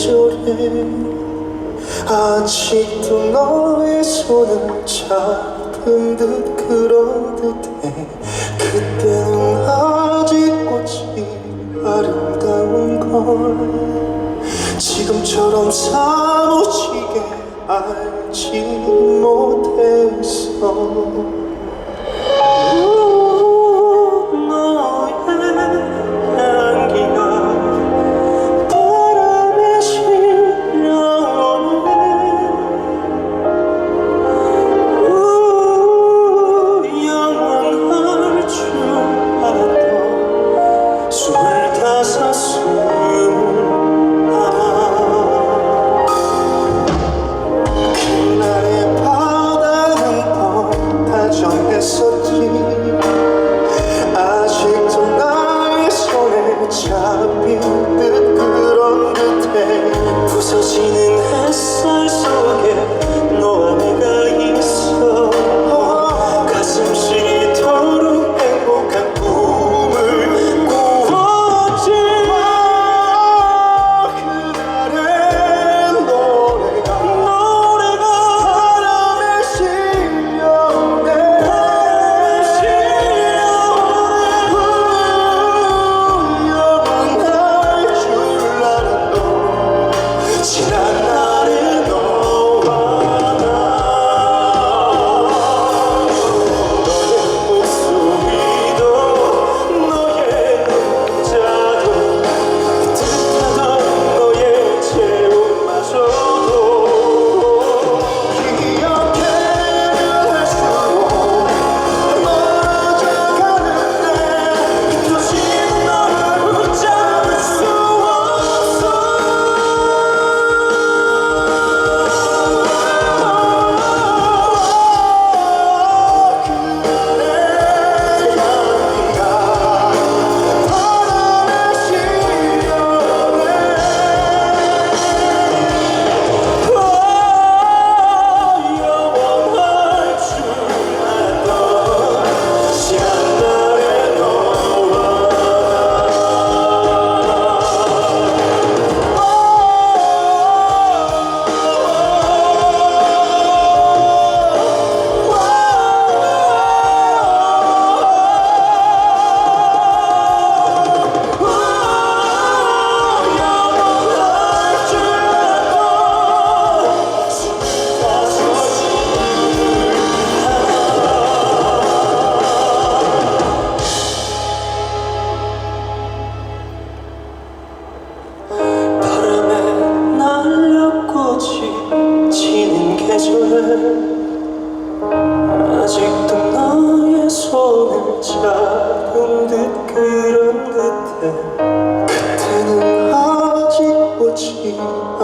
계절에 아직도 너의 손은 잡은 듯 그런 듯해. 그때는 아직 꽃이 아름다운 걸 지금처럼 사무치게 알지 못했어 듯 그런 듯해 부서지는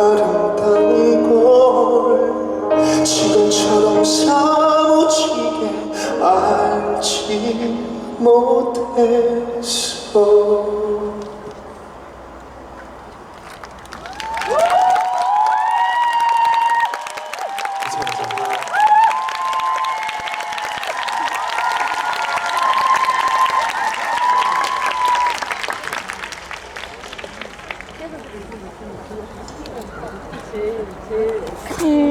아름다운 걸 지금처럼 사무치게 알지 못했어.